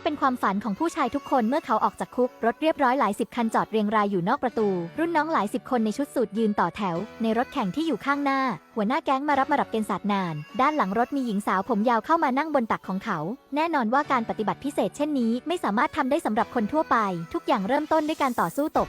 ี่เป็นความฝันของผู้ชายทุกคนเมื่อเขาออกจากคุก รถเรียบร้อยหลายสิบคันจอดเรียงรายอยู่นอกประตู รุ่นน้องหลายสิบคนในชุดสูทยืนต่อแถว ในรถแข่งที่อยู่ข้างหน้า หัวหน้าแก๊งมารับมารับเกณฑ์ศาสตร์นาน ด้านหลังรถมีหญิงสาวผมยาวเข้ามานั่งบนตักของเขา แน่นอนว่าการปฏิบัติพิเศษเช่นนี้ ไม่สามารถทำได้สำหรับคนทั่วไป ทุกอย่างเริ่มต้นด้วยการต่อสู้ตบ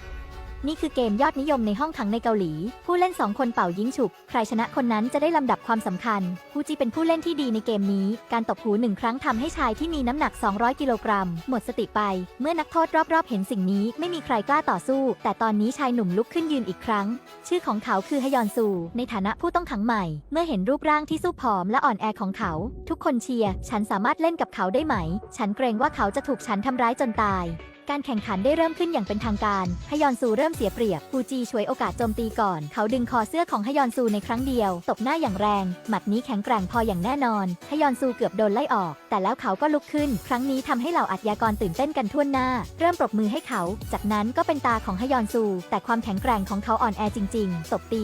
นี่คือเกมยอดนิยมในห้องขังในเกาหลี ผู้เล่น 2 คนเป่ายิงฉุบ ใครชนะคนนั้นจะได้ลำดับความสำคัญ ฮูจิเป็นผู้เล่นที่ดีในเกมนี้ การตบหูหนึ่งครั้งทำให้ชายที่มีน้ำหนัก 200 กิโลกรัม หมดสติไป เมื่อนักโทษรอบๆ เห็นสิ่งนี้ไม่มีใครกล้าต่อสู้ แต่ตอนนี้ชายหนุ่มลุกขึ้นยืนอีกครั้ง ชื่อของเขาคือฮยอนซู ในฐานะผู้ต้องขังใหม่ เมื่อเห็นรูปร่างที่สู้ผอมและอ่อนแอของเขา ทุกคนเชียร์ ฉันสามารถเล่นกับเขาได้ไหม ฉันเกรงว่าเขาจะถูกฉันทำร้ายจนตาย การแข่งขันได้เริ่มขึ้นอย่างเป็นทางการ ฮยอนซูเริ่มเสียเปรียบฟูจีช่วยโอกาสโจมตีก่อน เขาดึงคอเสื้อของฮยอนซูในครั้งเดียว ตบหน้าอย่างแรง หมัดนี้แข็งแกร่งพออย่างแน่นอน ฮยอนซูเกือบโดนไล่ออก แต่แล้วเขาก็ลุกขึ้น ครั้งนี้ทำให้เหล่าอาชญากรตื่นเต้นกันทั่วหน้า เริ่มปรบมือให้เขา จากนั้นก็เป็นตาของฮยอนซู แต่ความแข็งแกร่งของเขาอ่อนแอจริง ๆ ตบตี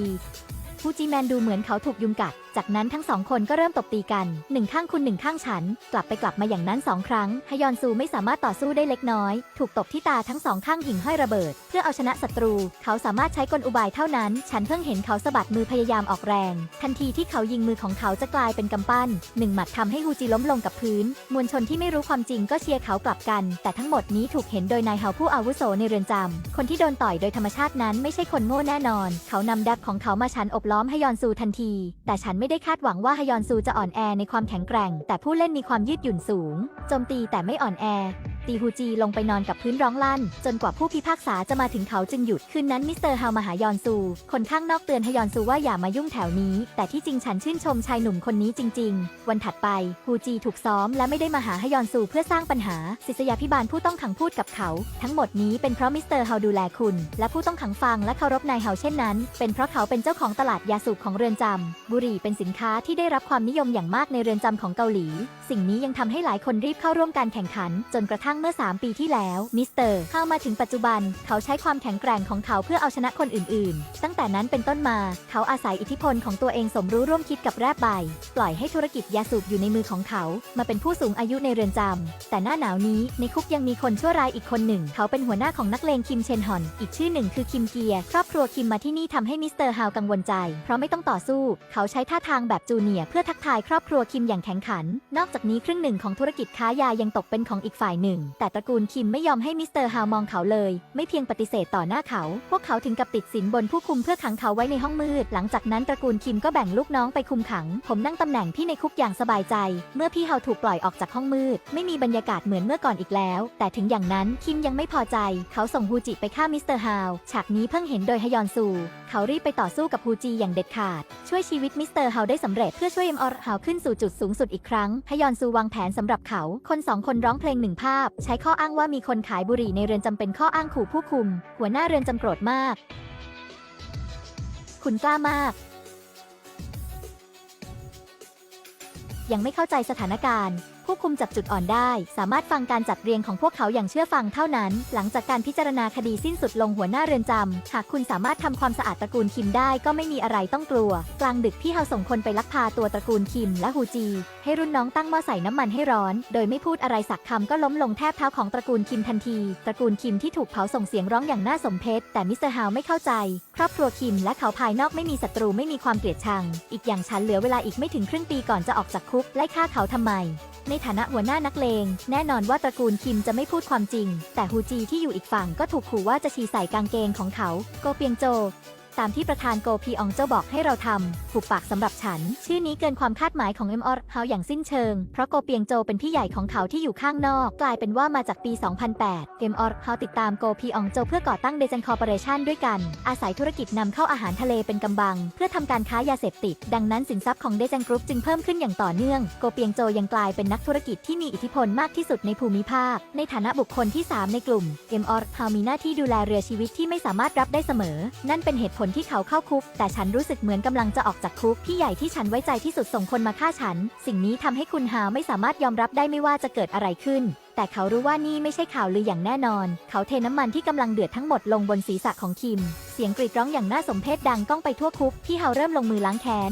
ฟูจิแมนดูเหมือนเขาถูกยุงกัด จากนั้นทั้งสองคนก็เริ่มตบตีกันหนึ่งข้างคุณหนึ่งข้างฉัน กลับไปกลับมาอย่างนั้นสองครั้งฮยอนซูไม่สามารถต่อสู้ได้เล็กน้อย ถูกตบที่ตาทั้งสองข้างหิ่งห้อยระเบิด เพื่อเอาชนะศัตรู เขาสามารถใช้กลอุบายเท่านั้น ฉันเพิ่งเห็นเขาสะบัดมือพยายามออกแรง ทันทีที่เขายิงมือของเขาจะกลายเป็นกำปั้นหนึ่งหมัดทำให้ฮูจิล้มลงกับพื้น มวลชนที่ไม่รู้ความจริงก็เชียร์เขากลับกัน แต่ทั้งหมดนี้ถูกเห็นโดยนายเฮาผู้อาวุโสในเรือนจำคนที่โดนต่อยโดยธรรมชาตินั้นไม่ใช่คนโง่แน่นอน เขานำดับของเขามาชันอบล้อมฮยอนซูทันที แต่ฉันไม่ได้คาดหวังว่าฮยอนซูจะอ่อนแอในความแข็งแกร่ง แต่ผู้เล่นมีความยืดหยุ่นสูง โจมตีแต่ไม่อ่อนแอ ตีฮูจีลงไปนอนกับพื้นร้องลั่น จนกว่าผู้พิพากษาจะมาถึงเขาจึงหยุดคืนนั้นมิสเตอร์ฮาวมาหายอนซู คนข้างนอกเตือนฮยอนซูว่าอย่ามายุ่งแถวนี้ แต่ที่จริงฉันชื่นชมชายหนุ่มคนนี้จริง ๆ วันถัดไปฮูจีถูกซ้อมและไม่ได้มาหาฮยอนซูเพื่อสร้างปัญหา ศิษยาพิบาลผู้ต้องขังพูดกับเขา ทั้งหมดนี้เป็นเพราะมิสเตอร์ฮาวดูแลคุณ และผู้ต้องขังฟังและเคารพนายเฮาเช่นนั้น เป็นเพราะเขาเป็นเจ้าของตลาดยาสูบของเรือนจำบุหรี่เป็นสินค้าที่ได้รับความนิยมอย่างมากในเรือนจำของเกาหลี สิ่งนี้ยังทำให้หลายคนรีบเข้าร่วมการแข่งขัน จนกระทั่งเมื่อ 3 ปีที่แล้ว มิสเตอร์เข้ามาถึงปัจจุบัน เขาใช้ความแข็งแกร่งของเขาเพื่อเอาชนะคนอื่นๆ ตั้งแต่นั้นเป็นต้นมา เขาอาศัยอิทธิพลของตัวเองสมรู้ร่วมคิดกับแรบใบ ปล่อยให้ธุรกิจยาสูบอยู่ในมือของเขา มาเป็นผู้สูงอายุในเรือนจำ แต่หน้าหนาวนี้ในคุกยังมีคนชั่วร้ายอีกคนหนึ่ง เขาเป็นหัวหน้าของนักเลงคิมเชนฮอน อีกชื่อหนึ่งคือคิมเกียร์ครอบครัวคิมมาที่นี่ทำให้มิสเตอร์ฮาวกังวลใจ เพราะไม่ต้องต่อสู้ เขาใช้ท่าทางแบบจูเนียร์เพื่อทักทายครอบครัวคิมอย่างแข็งขัน นอกจากนี้ครึ่งหนึ่งของธุรกิจค้ายายังตกเป็นของอีกฝ่ายหนึ่งแต่ตระกูลคิมไม่ยอมให้มิสเตอร์ฮาวมองเขาเลย ไม่เพียงปฏิเสธต่อหน้าเขา พวกเขาถึงกับติดสินบนผู้คุมเพื่อขังเขาไว้ในห้องมืด หลังจากนั้นตระกูลคิมก็แบ่งลูกน้องไปคุมขัง ผมนั่งตำแหน่งพี่ในคุกอย่างสบายใจ เมื่อพี่เฮาถูกปล่อยออกจากห้องมืด ไม่มีบรรยากาศเหมือนเมื่อก่อนอีกแล้ว แต่ถึงอย่างนั้นคิมยังไม่พอใจ เขาส่งฮูจิไปฆ่ามิสเตอร์ฮาวฉากนี้เพิ่งเห็นโดยฮยอนซู เขารีบไปต่อสู้กับฮูจีอย่างเด็ดขาด ช่วยชีวิตมิสเตอร์ฮาวได้สำเร็จเพื่อช่วยเอ็มอร์ฮาวขึ้นสู่จุดสูงสุดอีกครั้งฮยอนซูวางแผนสำหรับเขา คนสองคนร้องเพลงหนึ่งภาพใช้ข้ออ้างว่ามีคนขายบุหรี่ในเรือนจำเป็นข้ออ้างขู่ผู้คุม หัวหน้าเรือนจำโกรธมาก คุณกล้ามาก ยังไม่เข้าใจสถานการณ์ ผู้คุมจับจุดอ่อนได้ สามารถฟังการจัดเรียงของพวกเขาอย่างเชื่อฟังเท่านั้น หลังจากการพิจารณาคดีสิ้นสุดลงหัวหน้าเรือนจำ หากคุณสามารถทำความสะอาดตระกูลคิมได้ก็ไม่มีอะไรต้องกลัว กลางดึกพี่เฮาส่งคนไปลักพาตัวตระกูลคิมและฮูจี ให้รุ่นน้องตั้งหม้อใส่น้ำมันให้ร้อน โดยไม่พูดอะไรสักคำก็ล้มลงแทบเท้าของตระกูลคิมทันที ตระกูลคิมที่ถูกเผาส่งเสียงร้องอย่างน่าสมเพชแต่มิสเตอร์ฮาวไม่เข้าใจ ครอบครัวคิมและเขาภายนอกไม่มีศัตรูไม่มีความเกลียดชัง อีกอย่างฉันเหลือเวลาอีกไม่ถึงครึ่งปีก่อนจะออกจากคุกไล่ฆ่าเขาทำไม ในฐานะหัวหน้านักเลง แน่นอนว่าตระกูลคิมจะไม่พูดความจริง แต่ฮูจีที่อยู่อีกฝั่งก็ถูกขู่ว่าจะฉีใส่กางเกงของเขา โกเปียงโจ ตามที่ประธานโกพีอองเจ้าบอกให้เราทำผูกปากสำหรับฉัน ชื่อนี้เกินความคาดหมายของเอ็มออร์เฮาอย่างสิ้นเชิง เพราะโกเปียงโจเป็นพี่ใหญ่ของเขาที่อยู่ข้างนอก กลายเป็นว่ามาจากปี 2008เอ็มออร์เฮาติดตามโกพีอองโจเพื่อก่อตั้งเดจันคอร์ปอเรชันด้วยกัน อาศัยธุรกิจนำเข้าอาหารทะเลเป็นกำบัง เพื่อทำการค้ายาเสพติด ดังนั้นสินทรัพย์ของเดจันกรุ๊ปจึงเพิ่มขึ้นอย่างต่อเนื่อง โกเปียงโจยังกลายเป็นนักธุรกิจที่มีอิทธิพลมากที่สุดในภูมิภาค ในฐานะบุคคลที่ 3 ในกลุ่มเอ็มออร์เฮามีหน้าที่ดูแลเรือชีวิตที่ไม่สามารถรับได้เสมอ นั่นเป็นเหตุผลที่เขาเข้าคุก แต่ฉันรู้สึกเหมือนกำลังจะออกจากคุกพี่ใหญ่ที่ฉันไว้ใจที่สุดส่งคนมาฆ่าฉัน สิ่งนี้ทำให้คุณฮาวไม่สามารถยอมรับได้ไม่ว่าจะเกิดอะไรขึ้น แต่เขารู้ว่านี่ไม่ใช่ข่าวลืออย่างแน่นอน เขาเทน้ำมันที่กำลังเดือดทั้งหมดลงบนศีรษะของคิม เสียงกรีดร้องอย่างน่าสมเพชดังก้องไปทั่วคุกพี่ฮาวเริ่มลงมือล้างแค้น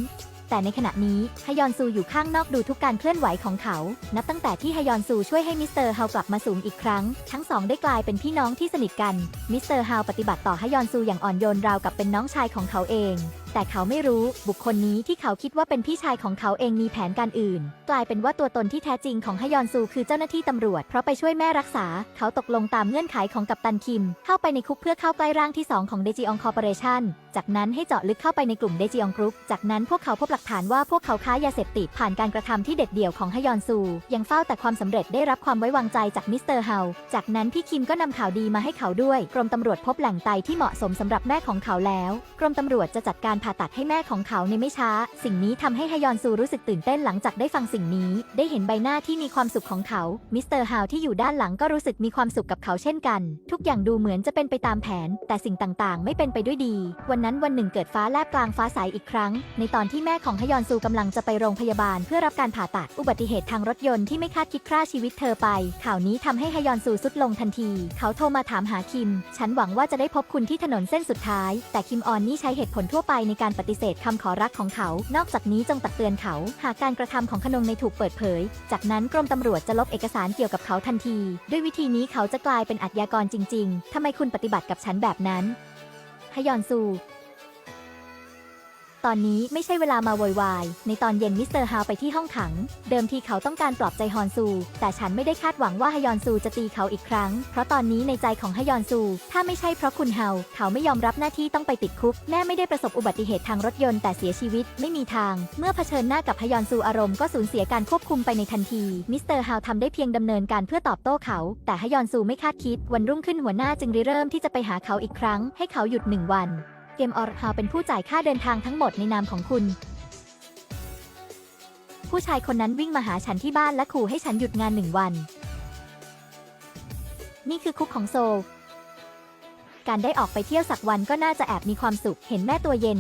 แต่ในขณะนี้ฮยอนซูอยู่ข้างนอกดูทุกการเคลื่อนไหวของเขา นับตั้งแต่ที่ฮยอนซูช่วยให้มิสเตอร์ฮากลับมาสูงอีกครั้ง ทั้งสองได้กลายเป็นพี่น้องที่สนิทกัน มิสเตอร์ฮาปฏิบัติต่อฮยอนซูอย่างอ่อนโยนราวกับเป็นน้องชายของเขาเอง แต่เขาไม่รู้บุคคลนี้ที่เขาคิดว่าเป็นพี่ชายของเขาเองมีแผนการอื่น กลายเป็นว่าตัวตนที่แท้จริงของฮยอนซูคือเจ้าหน้าที่ตำรวจ เพราะไปช่วยแม่รักษา เขาตกลงตามเงื่อนไขของกัปตันคิม เข้าไปในคุกเพื่อเข้าใกล้ร่างที่ 2 ของเดจิองคอร์ปอเรชันจากนั้นให้เจาะลึกเข้าไปในกลุ่มเดจิองกรุ๊ปจากนั้นพวกเขาพบหลักฐานว่าพวกเขาค้ายาเสพติดผ่านการกระทำที่เด็ดเดี่ยวของฮยอนซู ยังเฝ้าแต่ความสำเร็จได้รับความไว้วางใจจากมิสเตอร์เฮาจากนั้นพี่คิมก็นำข่าวดีมาให้เขาด้วย กรมตำรวจพบแหล่งไตที่เหมาะสมสำหรับแม่ของเขาแล้ว กรมตำรวจจะจัดการผ่าตัดให้แม่ของเขาในไม่ช้า สิ่งนี้ทำให้ฮยอนซูรู้สึกตื่นเต้นหลังจากได้ฟังสิ่งนี้ ได้เห็นใบหน้าที่มีความสุขของเขา มิสเตอร์ฮาวที่อยู่ด้านหลังก็รู้สึกมีความสุขกับเขาเช่นกัน ทุกอย่างดูเหมือนจะเป็นไปตามแผน แต่สิ่งต่างๆ ไม่เป็นไปด้วยดี วันนั้นวันหนึ่งเกิดฟ้าแลบกลางฟ้าใสอีกครั้ง ในตอนที่แม่ของฮยอนซูกำลังจะไปโรงพยาบาล เพื่อรับการผ่าตัดอุบัติเหตุทางรถยนต์ที่ไม่คาดคิดฆ่าชีวิตเธอไป ข่าวนี้ทำให้ฮยอนซูสุดลงทันที เขาโทรมาถามหาคิม ฉันหวังว่าจะได้พบคุณที่ถนนเส้นสุดท้าย แต่คิมออนนี่ใช้เหตุผลทั่วไปในการปฏิเสธคำขอรักของเขา นอกจากนี้จงตักเตือนเขา หากการกระทำของขนงในถูกเปิดเผย จากนั้นกรมตำรวจจะลบเอกสารเกี่ยวกับเขาทันที ด้วยวิธีนี้เขาจะกลายเป็นอาชญากรจริง ๆทำไมคุณปฏิบัติกับฉันแบบนั้นฮยอนซู ตอนนี้ไม่ใช่เวลามาโวยวาย ในตอนเย็นมิสเตอร์ฮาวไปที่ห้องขัง เดิมทีเขาต้องการปลอบใจฮอนซู แต่ฉันไม่ได้คาดหวังว่าฮยอนซูจะตีเขาอีกครั้ง เพราะตอนนี้ในใจของฮยอนซู ถ้าไม่ใช่เพราะคุณเฮาเขาไม่ยอมรับหน้าที่ต้องไปติดคุก แม่ไม่ได้ประสบอุบัติเหตุทางรถยนต์แต่เสียชีวิตไม่มีทาง เมื่อเผชิญหน้ากับฮยอนซูอารมณ์ก็สูญเสียการควบคุมไปในทันที มิสเตอร์ฮาวทำได้เพียงดำเนินการเพื่อตอบโต้เขา แต่ฮยอนซูไม่คาดคิด วันรุ่งขึ้นหัวหน้าจึงริเริ่มที่จะไปหาเขาอีกครั้ง ให้เขาหยุดหนึ่งวัน เกมออร์ฮาวเป็นผู้จ่ายค่าเดินทางทั้งหมดในนามของคุณ ผู้ชายคนนั้นวิ่งมาหาฉันที่บ้านและขู่ให้ฉันหยุดงานหนึ่งวัน นี่คือคุกของโซล การได้ออกไปเที่ยวสักวันก็น่าจะแอบมีความสุข เห็นแม่ตัวเย็น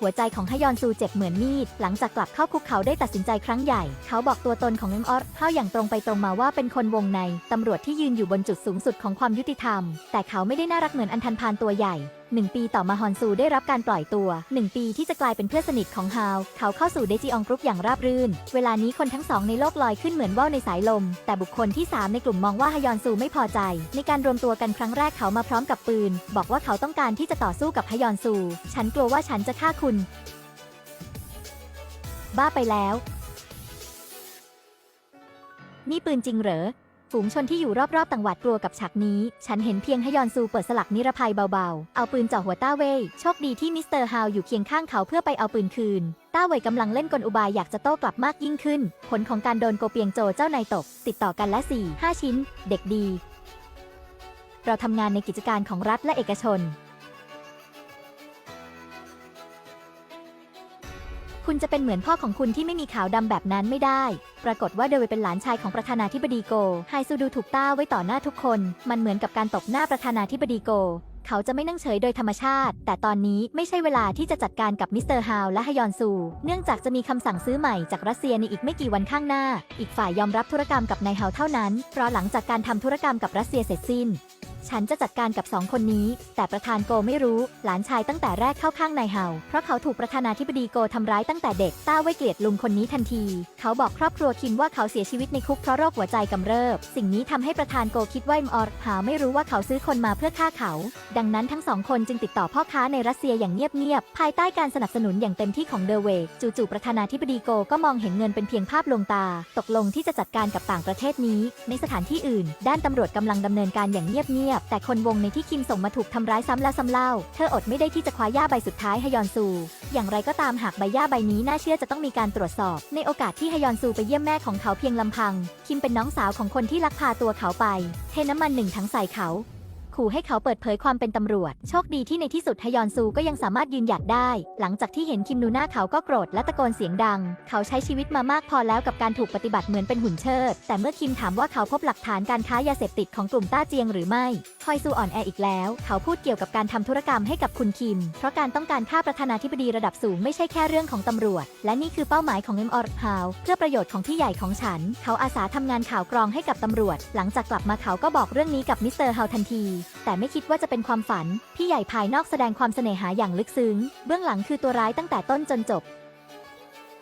หัวใจของฮยอนซูเจ็บเหมือนมีด หลังจากกลับเข้าคุกเขาได้ตัดสินใจครั้งใหญ่ เขาบอกตัวตนของเอ็มออร์เข้าอย่างตรงไปตรงมาว่าเป็นคนวงในตำรวจที่ยืนอยู่บนจุดสูงสุดของความยุติธรรม แต่เขาไม่ได้น่ารักเหมือนอันทันพานตัวใหญ่ หนึ่งปีต่อมาฮอนซูได้รับการปล่อยตัวหนึ่งปีที่จะกลายเป็นเพื่อนสนิทของฮาว เขาเข้าสู่เดจิอองกรุ๊ปอย่างราบรื่น เวลานี้คนทั้งสองในโลกลอยขึ้นเหมือนว่าวในสายลม แต่บุคคลที่ 3 ในกลุ่มมองว่าฮยอนซูไม่พอใจ ในการรวมตัวกันครั้งแรกเขามาพร้อมกับปืน บอกว่าเขาต้องการที่จะต่อสู้กับฮยอนซู ฉันกลัวว่าฉันจะฆ่าคุณ บ้าไปแล้ว นี่ปืนจริงเหรอ ฝูงชนที่อยู่รอบๆต่างหวัดกลัวกับฉากนี้ ฉันเห็นเพียงฮยอนซูเปิดสลักนิรภัยเบาๆ เอาปืนจ่อหัวต้าเว่ย โชคดีที่มิสเตอร์ฮาวอยู่เคียงข้างเขาเพื่อไปเอาปืนคืน ต้าเว่ยกำลังเล่นกลอุบายอยากจะโต้กลับมากยิ่งขึ้น ผลของการโดนโกเปียงโจเจ้านายตก ติดต่อกันและ4 5 ชิ้น เด็กดี เราทำงานในกิจการของรัฐและเอกชน คุณจะเป็นเหมือนพ่อของคุณที่ไม่มีขาวดำแบบนั้นไม่ได้ ปรากฏว่าเดวิดเป็นหลานชายของประธานาธิบดีโก ไฮซูดูถูกต้าไว้ต่อหน้าทุกคน มันเหมือนกับการตบหน้าประธานาธิบดีโก เขาจะไม่นั่งเฉยโดยธรรมชาติ แต่ตอนนี้ไม่ใช่เวลาที่จะจัดการกับมิสเตอร์ฮาวและฮยอนซู เนื่องจากจะมีคำสั่งซื้อใหม่จากรัสเซียในอีกไม่กี่วันข้างหน้า อีกฝ่ายยอมรับธุรกรรมกับนายฮาวเท่านั้น เพราะหลังจากการทำธุรกรรมกับรัสเซียเสร็จสิ้น ฉันจะจัดการกับสองคนนี้ แต่ประธานโกไม่รู้ หลานชายตั้งแต่แรกเข้าข้างนายเฮาเพราะเขาถูกประธานาธิบดีโกทำร้ายตั้งแต่เด็กต้าไว้เกลียดลุงคนนี้ทันที เขาบอกครอบครัวคิมว่าเขาเสียชีวิตในคุกเพราะโรคหัวใจกำเริบ สิ่งนี้ทำให้ประธานโกคิดว่าอิมออร์หาไม่รู้ว่าเขาซื้อคนมาเพื่อฆ่าเขา ดังนั้นทั้งสองคนจึงติดต่อพ่อค้าในรัสเซียอย่างเงียบๆภายใต้การสนับสนุนอย่างเต็มที่ของเดเวกจู่ๆประธานาธิบดีโกก็มองเห็นเงินเป็นเพียงภาพลวงตา ตกลงที่จะจัดการกับต่างประเทศนี้ ในสถานที่อื่น ด้านตำรวจกำลังดำเนินการอย่างเงียบบ แต่คนวงในที่คิมส่งมาถูกทำร้ายซ้ำแล้วซ้ำเล่า เธออดไม่ได้ที่จะคว้าย่าใบสุดท้ายฮยอนซู อย่างไรก็ตามหากใบย่าใบนี้น่าเชื่อจะต้องมีการตรวจสอบ ในโอกาสที่ฮยอนซูไปเยี่ยมแม่ของเขาเพียงลำพัง คิมเป็นน้องสาวของคนที่ลักพาตัวเขาไป เทน้ำมันหนึ่งถังใส่เขา ขู่ให้เขาเปิดเผยความเป็นตำรวจ โชคดีที่ในที่สุดฮยอนซูก็ยังสามารถยืนหยัดได้ หลังจากที่เห็นคิมนูน่าเขาก็โกรธและตะโกนเสียงดัง เขาใช้ชีวิตมามากพอแล้วกับการถูกปฏิบัติเหมือนเป็นหุ่นเชิด แต่เมื่อคิมถามว่าเขาพบหลักฐานการค้ายาเสพติดของกลุ่มต้าเจียงหรือไม่คอยซูอ่อนแออีกแล้ว เขาพูดเกี่ยวกับการทำธุรกรรมให้กับคุณคิม เพราะการต้องการฆ่าประธานาธิบดีระดับสูงไม่ใช่แค่เรื่องของตำรวจ และนี่คือเป้าหมายของเอ็มออร์ฮาวเพื่อประโยชน์ของพี่ใหญ่ของฉัน เขาอาสาทำงานข่าวกรองให้กับตำรวจ หลังจากกลับมาเขาก็บอกเรื่องนี้กับมิสเตอร์ฮาวทันทีแต่ไม่คิดว่าจะเป็นความฝัน พี่ใหญ่ภายนอกแสดงความเสน่หาอย่างลึกซึ้ง เบื้องหลังคือตัวร้ายตั้งแต่ต้นจนจบ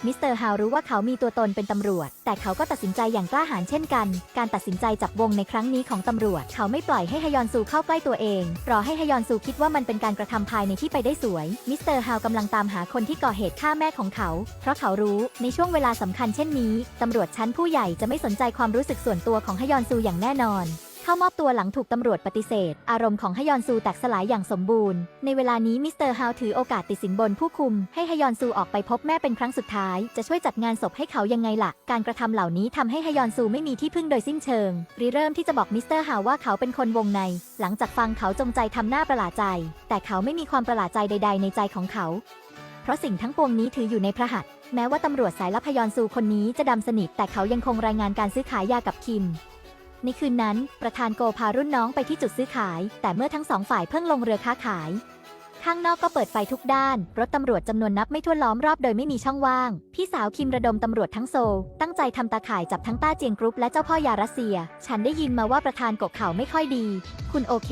มิสเตอร์ฮาวรู้ว่าเขามีตัวตนเป็นตำรวจ แต่เขาก็ตัดสินใจอย่างกล้าหาญเช่นกัน การตัดสินใจจับวงในครั้งนี้ของตำรวจ เขาไม่ปล่อยให้ฮยอนซูเข้าใกล้ตัวเอง รอให้ฮยอนซูคิดว่ามันเป็นการกระทำภายในที่ไปได้สวย มิสเตอร์ฮาวกำลังตามหาคนที่ก่อเหตุฆ่าแม่ของเขา เพราะเขารู้ในช่วงเวลาสำคัญเช่นนี้ตำรวจชั้นผู้ใหญ่จะไม่สนใจความรู้สึกส่วนตัวของฮยอนซูอย่างแน่นอน เข้ามอบตัวหลังถูกตำรวจปฏิเสธ อารมณ์ของฮยอนซูแตกสลายอย่างสมบูรณ์ ในเวลานี้มิสเตอร์ฮาวถือโอกาสติดสินบนผู้คุม ให้ฮยอนซูออกไปพบแม่เป็นครั้งสุดท้าย จะช่วยจัดงานศพให้เขายังไงล่ะ การกระทำเหล่านี้ทำให้ฮยอนซูไม่มีที่พึ่งโดยสิ้นเชิงริเริ่มที่จะบอกมิสเตอร์ฮาวว่าเขาเป็นคนวงใน หลังจากฟังเขาจงใจทำหน้าประหลาดใจ แต่เขาไม่มีความประหลาดใจใด ๆ ในใจของเขา เพราะสิ่งทั้งปวงนี้ถืออยู่ในพระหัตถ์แม้ว่าตำรวจสายลับฮยอนซูคนนี้จะดำสนิทแต่เขายังคงรายงานการซื้อขายยากับคิม ในคืนนั้น ประธานโกพารุ่นน้องไปที่จุดซื้อขาย แต่เมื่อทั้งสองฝ่ายเพิ่งลงเรือค้าขาย ข้างนอกก็เปิดไฟทุกด้าน รถตำรวจจำนวนนับไม่ถ้วนล้อมรอบโดยไม่มีช่องว่าง พี่สาวคิมระดมตำรวจทั้งโซลตั้งใจทำตาข่ายจับทั้งต้าเจียงกรุ๊ปและเจ้าพ่อยารัสเซีย ฉันได้ยินมาว่าประธานกกเขาไม่ค่อยดี คุณโอเค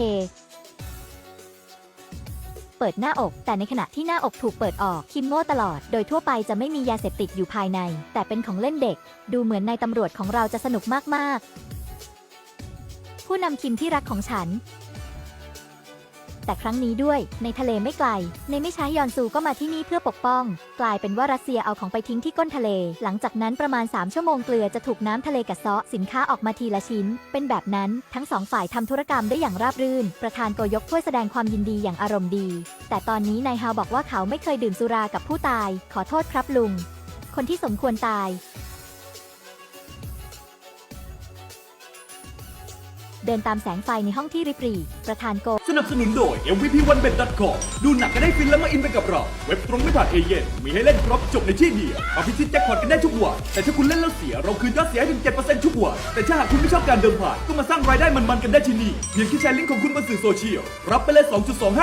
เปิดหน้าอก แต่ในขณะที่หน้าอกถูกเปิดออกคิมโง่ตลอด โดยทั่วไปจะไม่มียาเสพติดอยู่ภายใน แต่เป็นของเล่นเด็ก ดูเหมือนนายตำรวจของเราจะสนุกมากๆ ผู้นำคิมที่รักของฉัน แต่ครั้งนี้ด้วย ในทะเลไม่ไกล ในไม่ช้ายอนซูก็มาที่นี่เพื่อปกป้อง กลายเป็นว่ารัสเซียเอาของไปทิ้งที่ก้นทะเล หลังจากนั้นประมาณ 3 ชั่วโมงเกลือจะถูกน้ำทะเลกัดเซาะสินค้าออกมาทีละชิ้น เป็นแบบนั้นทั้งสองฝ่ายทำธุรกรรมได้อย่างราบรื่น ประธานโกยกถ้วยแสดงความยินดีอย่างอารมณ์ดี แต่ตอนนี้นายฮาวบอกว่าเขาไม่เคยดื่มสุรากับผู้ตาย ขอโทษครับลุง คนที่สมควรตาย เดินตามแสงไฟในห้องที่ริบรีประธานโก สนับสนุนโดย MVP One Bet com ดูหนักกันได้ฟินแล้วมาอินไปกับเรา เว็บตรงไม่ผ่านเอเย่นมีให้เล่นครบจบในที่เดียวเอาพิชิตแจ็คพอตกันได้ทุกวันแต่ถ้าคุณเล่นแล้วเสีย เราคืนยอดเสียให้ถึง7%ทุกวันแต่ถ้าหากคุณไม่ชอบการเดิมผ่านก็มาสร้างรายได้มันๆกันได้ที่นี่เพียงแค่แชร์ลิงก์ของคุณบนสื่อโซเชียลรับไปเลย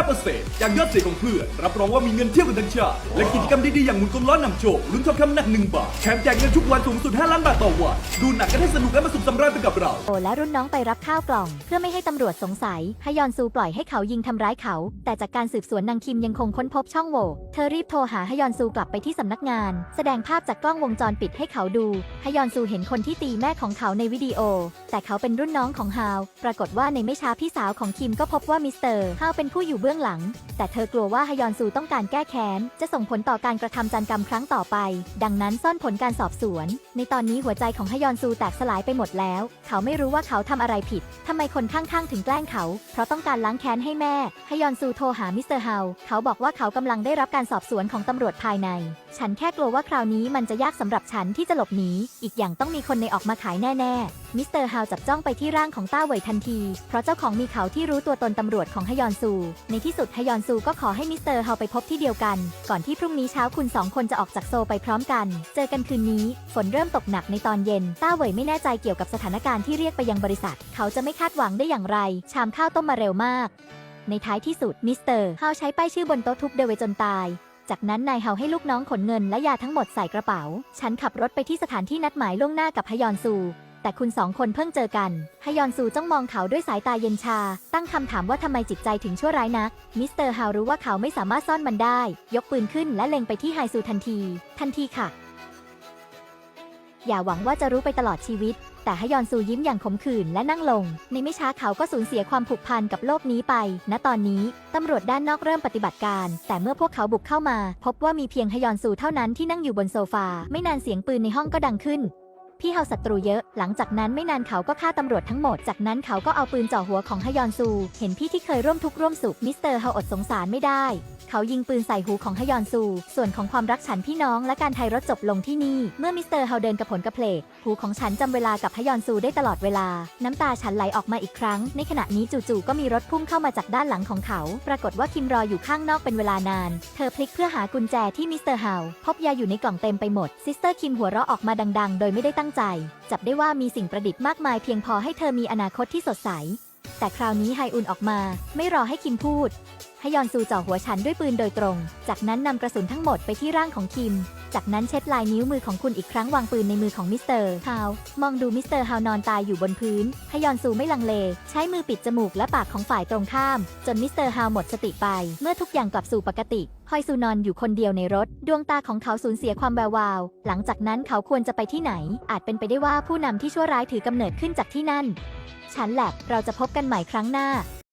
2.25%จากยอดเสียของเพื่อนรับรองว่ามีเงินเที่ยวกันทั้งชาติและกิจกรรมดีๆอย่างหมุนกลมล้อนำโชคลุ้นทองคำหนัก1บาทแถมแจกเงินทุกวันสูงสุด5ล้านบาทต่อวันดูหนักกันให้สนุกและมาสุขสำราญไปกับเรา โอและรุ่นน้องไปรับข้าวกล่อง เพื่อไม่ให้ตำรวจสงสัยฮยอนซูปล่อยให้ให้เขายิงทำร้ายเขา แต่จากการสืบสวนนางคิมยังคงค้นพบช่องโหว่ เธอรีบโทรหาฮยอนซูกลับไปที่สำนักงาน แสดงภาพจากกล้องวงจรปิดให้เขาดูฮยอนซูเห็นคนที่ตีแม่ของเขาในวิดีโอ แต่เขาเป็นรุ่นน้องของฮาว ปรากฏว่าในไม่ช้าพี่สาวของคิมก็พบว่ามิสเตอร์ฮาวเป็นผู้อยู่เบื้องหลัง แต่เธอกลัวว่าฮยอนซูต้องการแก้แค้น จะส่งผลต่อการกระทำจันกรรมครั้งต่อไป ดังนั้นซ่อนผลการสอบสวน ในตอนนี้หัวใจของฮยอนซูแตกสลายไปหมดแล้ว เขาไม่รู้ว่าเขาทำอะไรผิดทำไมคนข้างๆ ถึงแกล้งเขา เพราะต้องการล้างแค้นให้แม่ฮยอนซูโทรหามิสเตอร์เฮาเขาบอกว่าเขากำลังได้รับการสอบสวนของตำรวจภายใน ฉันแค่กลัวว่าคราวนี้มันจะยากสำหรับฉันที่จะหลบหนี อีกอย่างต้องมีคนในออกมาขายแน่ ๆมิสเตอร์ฮาวจับจ้องไปที่ร่างของต้าเหวยทันที เพราะเจ้าของมีเขาที่รู้ตัวตนตำรวจของฮยอนซู ในที่สุดฮยอนซูก็ขอให้มิสเตอร์ฮาวไปพบที่เดียวกัน ก่อนที่พรุ่งนี้เช้าคุณสองคนจะออกจากโซไปพร้อมกัน เจอกันคืนนี้ ฝนเริ่มตกหนักในตอนเย็น ต้าเหวยไม่แน่ใจเกี่ยวกับสถานการณ์ที่เรียกไปยังบริษัท เขาจะไม่คาดหวังได้อย่างไร ชามข้าวต้มมาเร็วมาก ในท้ายที่สุดมิสเตอร์ฮาวใช้ป้ายชื่อบนโต๊ะทุบเดเวจนตายจากนั้นนายเฮาให้ลูกน้องขนเงินและยาทั้งหมดใส่กระเป๋า ฉันขับรถไปที่สถานที่นัดหมายล่วงหน้ากับฮยอนซู แต่คุณสองคนเพิ่งเจอกันฮยอนซูจ้องมองเขาด้วยสายตาเย็นชา ตั้งคำถามว่าทำไมจิตใจถึงชั่วร้ายนัก มิสเตอร์ฮาวรู้ว่าเขาไม่สามารถซ่อนมันได้ ยกปืนขึ้นและเล็งไปที่ไฮซูทันที ทันทีค่ะ อย่าหวังว่าจะรู้ไปตลอดชีวิต แต่ฮยอนซูยิ้มอย่างขมขื่นและนั่งลง ในไม่ช้าเขาก็สูญเสียความผูกพันกับโลกนี้ไป ณ ตอนนี้ตำรวจด้านนอกเริ่มปฏิบัติการ แต่เมื่อพวกเขาบุกเข้ามา พบว่ามีเพียงฮยอนซูเท่านั้นที่นั่งอยู่บนโซฟา ไม่นานเสียงปืนในห้องก็ดังขึ้น พี่เฮาศัตรูเยอะ หลังจากนั้นไม่นานเขาก็ฆ่าตำรวจทั้งหมด จากนั้นเขาก็เอาปืนจ่อหัวของฮยอนซู เห็นพี่ที่เคยร่วมทุกข์ร่วมสุข มิสเตอร์เฮาอดสงสารไม่ได้ เขายิงปืนใส่หูของฮยอนซู ส่วนของความรักฉันพี่น้องและการไทยรถจบลงที่นี่ เมื่อมิสเตอร์เฮาเดินกระผลกระเพลก หูของฉันจำเวลากับฮยอนซูได้ตลอดเวลา น้ำตาฉันไหลออกมาอีกครั้ง ในขณะนี้จู่ๆก็มีรถพุ่งเข้ามาจากด้านหลังของเขา ปรากฏว่าคิมรออยู่ข้างนอกเป็นเวลานาน เธอพลิกเพื่อหากุญแจที่มิสเตอร์เฮาพบยาอยู่ในกล่องเต็มไปหมด ซิสเตอร์คิมหัวเราะออกมาดัง ๆ โดยไม่ได้ตั้งใจ จับได้ว่ามีสิ่งประดิษฐ์มากมายเพียงพอให้เธอมีอนาคตที่สดใส แต่คราวนี้ไฮอุนออกมา ไม่รอให้คิมพูดฮยอนซูจ่อหัวฉันด้วยปืนโดยตรง จากนั้นนำกระสุนทั้งหมดไปที่ร่างของคิม จากนั้นเช็ดลายนิ้วมือของคุณอีกครั้งวางปืนในมือของมิสเตอร์ฮาว มองดูมิสเตอร์ฮาวนอนตายอยู่บนพื้นฮยอนซูไม่ลังเล ใช้มือปิดจมูกและปากของฝ่ายตรงข้าม จนมิสเตอร์ฮาวหมดสติไป เมื่อทุกอย่างกลับสู่ปกติฮอยซูนอนอยู่คนเดียวในรถ ดวงตาของเขาสูญเสียความแวววาว หลังจากนั้นเขาควรจะไปที่ไหน อาจเป็นไปได้ว่าผู้นำที่ชั่วร้ายถือกำเนิดขึ้นจากที่นั่น ฉันแหลบเราจะพบกันใหม่ครั้งหน้า